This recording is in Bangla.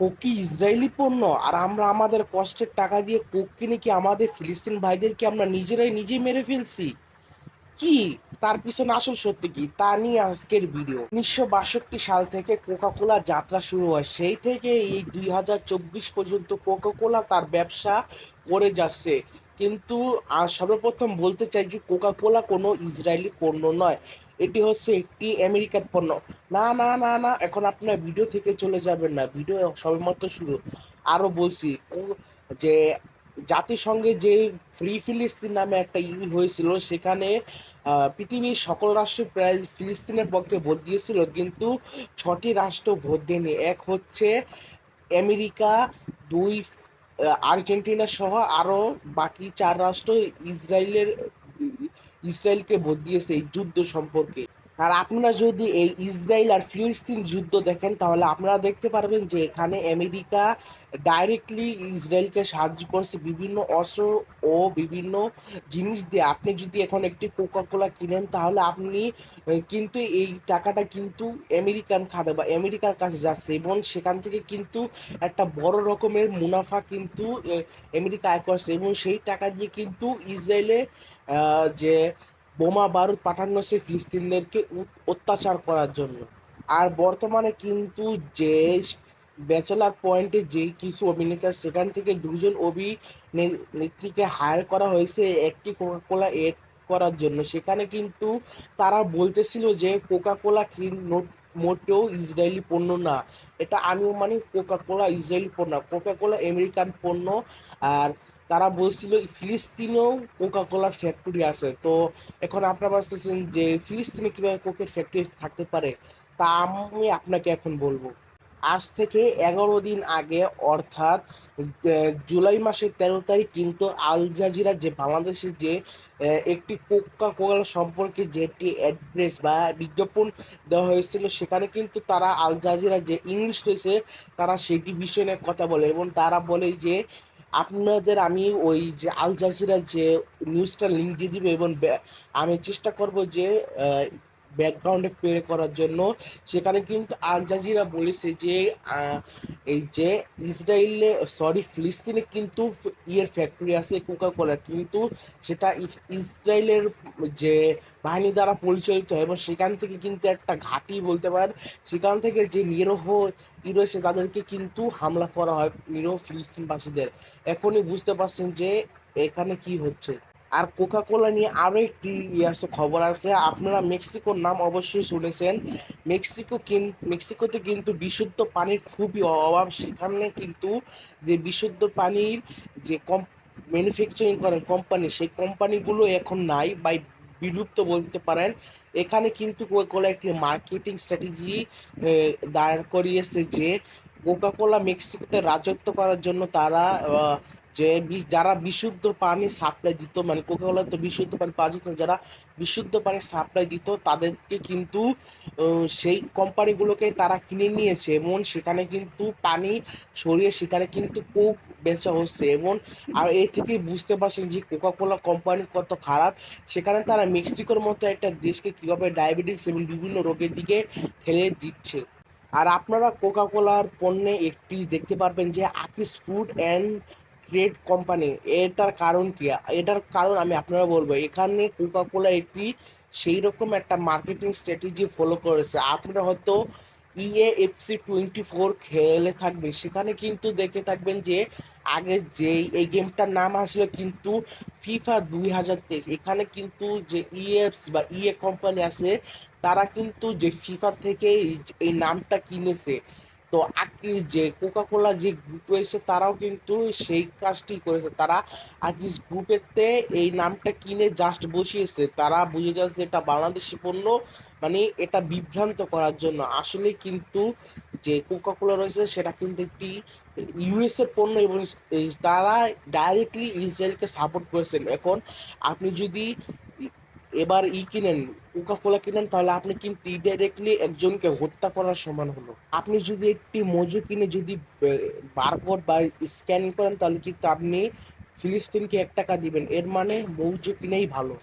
কোক ইসরায়েলি পণ্য? আর আমরা আমাদের কষ্টের টাকা দিয়ে কোক কিনে কি আমাদের ফিলিস্তিন ভাইদেরকে আমরা নিজেরাই নিজেই মেরে ফেলছি? কি? তার পিছনে আসল সত্যি কি? তা নিয়ে আজকের ভিডিও। উনিশশো বাষট্টি সাল থেকে কোকা কোলা যাত্রা শুরু হয়। সেই থেকে এই দুই হাজার চব্বিশ পর্যন্ত কোকা কোলা তার ব্যবসা করে যাচ্ছে। কিন্তু সর্বপ্রথম বলতে চাই যে কোকা কোলা কোনো ইসরায়েলি পণ্য নয়। এটি হচ্ছে একটি আমেরিকার পণ্য। না না না না, এখন আপনার ভিডিও থেকে চলে যাবেন না। ভিডিও সবেমাত্র শুরু। আরও বলছি যে জাতিসংঘে যে ফ্রি ফিলিস্তিন নামে একটা ই হয়েছিল, সেখানে পৃথিবীর সকল রাষ্ট্র প্রায় ফিলিস্তিনের পক্ষে ভোট দিয়েছিল, কিন্তু ছটি রাষ্ট্র ভোট দেয়নি। এক হচ্ছে আমেরিকা, দুই, আর্জেন্টিনা সহ আরও বাকি চার রাষ্ট্র ইসরায়েলের ইসরায়েলকে ভোট দিয়েছে এই যুদ্ধ সম্পর্কে। আর আপনারা যদি এই ইসরায়েল আর ফিলিস্তিন যুদ্ধ দেখেন, তাহলে আপনারা দেখতে পারবেন যে এখানে আমেরিকা ডাইরেক্টলি ইসরায়েলকে সাহায্য করছে বিভিন্ন অস্ত্র ও বিভিন্ন জিনিস দিয়ে। আপনি যদি এখন একটি কোকা কোলা কিনেন, তাহলে আপনি কিন্তু এই টাকাটা কিন্তু আমেরিকান খাবে বা আমেরিকার কাছে যাচ্ছে এবং সেখান থেকে কিন্তু একটা বড় রকমের মুনাফা কিন্তু আমেরিকা আয় করছে এবং সেই টাকা দিয়ে কিন্তু ইসরায়েলে যে বোমা বারুদ পাঠানো হচ্ছে ফিলিস্তিনদেরকে অত্যাচার করার জন্য। আর বর্তমানে কিন্তু যে ব্যাচেলার পয়েন্টে যে কিছু অভিনেতা, সেখান থেকে দুজন অভিনেত্রীকে হায়ার করা হয়েছে, একটি কোকা কোলা এড করার জন্য। সেখানে কিন্তু তারা বলতেছিল যে কোকা কোলা মোটেও ইসরায়েলি পণ্য না। এটা আমিও মানি কোকা কোলা ইসরায়েলি পণ্য কোকা কোলা আমেরিকান পণ্য। আর তারা বলছিল ফিলিস্তিনেও কোকা কোলার ফ্যাক্টরি আছে। তো এখন আপনারা ভাবতেছেন যে ফিলিস্তিনে কীভাবে কোকের ফ্যাক্টরি থাকতে পারে, তা আমি আপনাকে এখন বলব। আজ থেকে এগারো দিন আগে, অর্থাৎ জুলাই মাসের তেরো তারিখ কিন্তু আল জাজিরা যে বাংলাদেশের যে একটি কোকা কোলা সম্পর্কে যে একটি অ্যাড্রেস বা বিজ্ঞাপন দেওয়া হয়েছিল, সেখানে কিন্তু তারা আল জাজিরা যে ইংলিশ রয়েছে, তারা সেটি বিষয় নিয়ে কথা বলে এবং তারা বলে যে আপনাদের আমি ওই যে আল জাজিরা যে নিউজটা লিঙ্ক দিয়ে দিবে এবং আমি চেষ্টা করব যে ব্যাকগ্রাউন্ডে প্লে করার জন্য। সেখানে কিন্তু আল জাজিরা বলেছে যে এই যে ইসরায়েলে সরি ফিলিস্তিনে কিন্তু ইয়ের ফ্যাক্টরি আছে কোকা কোলার কিন্তু সেটা ইস- ইসরায়েলের যে বাহিনী দ্বারা পরিচালিত হয় এবং সেখান থেকে কিন্তু একটা ঘাঁটি বলতে পারেন, সেখান থেকে যে নিরহ রয়েছে তাদেরকে কিন্তু হামলা করা হয় নিরহ ফিলিস্তিনবাসীদের। এখনই বুঝতে পারছেন যে এখানে কি হচ্ছে। আর কোকা কোলা নিয়ে আরও একটি ই আছে, খবর আছে। আপনারা মেক্সিকোর নাম অবশ্যই শুনেছেন। মেক্সিকো কিন- মেক্সিকোতে কিন্তু বিশুদ্ধ পানির খুবই অভাব। সেখানে কিন্তু যে বিশুদ্ধ পানির যে কম ম্যানুফ্যাকচারিং করেন কোম্পানি সেই কোম্পানিগুলো এখন নাই বা বিলুপ্ত বলতে পারেন। এখানে কিন্তু কোকা একটি মার্কেটিং স্ট্র্যাটেজি দাঁড় করিয়েছে যে কোকা কোলা মেক্সিকোতে রাজত্ব করার জন্য তারা যে যারা বিশুদ্ধ পানি সাপ্লাই দিত মানে কোকা কোলা তো বিশুদ্ধ পানি পাওয়া যেত যারা বিশুদ্ধ পানি সাপ্লাই দিত, তাদেরকে কিন্তু সেই কোম্পানিগুলোকে তারা কিনে নিয়েছে। এবং সেখানে কিন্তু পানি সরিয়ে সেখানে কিন্তু কোক বেচা হচ্ছে। এবং আর এ থেকে বুঝতে পারছেন যে কোকাকোলা কোম্পানি কত খারাপ। সেখানে তারা মেক্সিকোর মতো একটা দেশকে কীভাবে ডায়াবেটিস এবং বিভিন্ন রোগের দিকে ঠেলে দিচ্ছে। আর আপনারা কোকাকোলার পণ্যে একটি দেখতে পারবেন যে আকিস ফুড অ্যান্ড ট্রেড কোম্পানি এটার কারণ কি? এটার কারণ আমি আপনারা বলব, এখানে কোকা কোলা একটি সেই রকম একটা মার্কেটিং স্ট্র্যাটেজি ফলো করেছে। আপনারা হয়তো E ইএএফসি টোয়েন্টি ফোর খেলে থাকবে সেখানে কিন্তু দেখে থাকবেন যে আগে যে এই গেমটার নাম আসলো কিন্তু ফিফা দুই হাজার তেইশ। এখানে কিন্তু যে ইএফসি বা ইএ কোম্পানি আছে, তারা কিন্তু যে ফিফা থেকে এই নামটা কিনেছে তো আকি যে কোকা কোলা যে গ্রুপ রয়েছে, তারাও কিন্তু সেই কাজটি করেছে। তারা আকিস গ্রুপেতে এই নামটা কিনে জাস্ট বসিয়েছে। তারা বুঝে যাচ্ছে এটা বাংলাদেশি পণ্য মানে এটা বিভ্রান্ত করার জন্য। আসলে কিন্তু যে কোকা কোলা রয়েছে, সেটা কিন্তু একটি ইউএসএ পণ্য এবং তারা ডাইরেক্টলি ইসরায়েলকে সাপোর্ট করেছেন। এখন আপনি যদি এবার ই কিনেন কোকা কোলা কিনেন, তাহলে আপনি কিন্তু ইনডাইরেক্টলি একজনকে হত্যা করার সমান হলো। আপনি যদি একটি মজু কিনে যদি বারকোড বা স্ক্যান করেন, তাহলে কিন্তু আপনি ফিলিস্তিনকে এক টাকা দিবেন। এর মানে মৌজু কিনেই ভালো।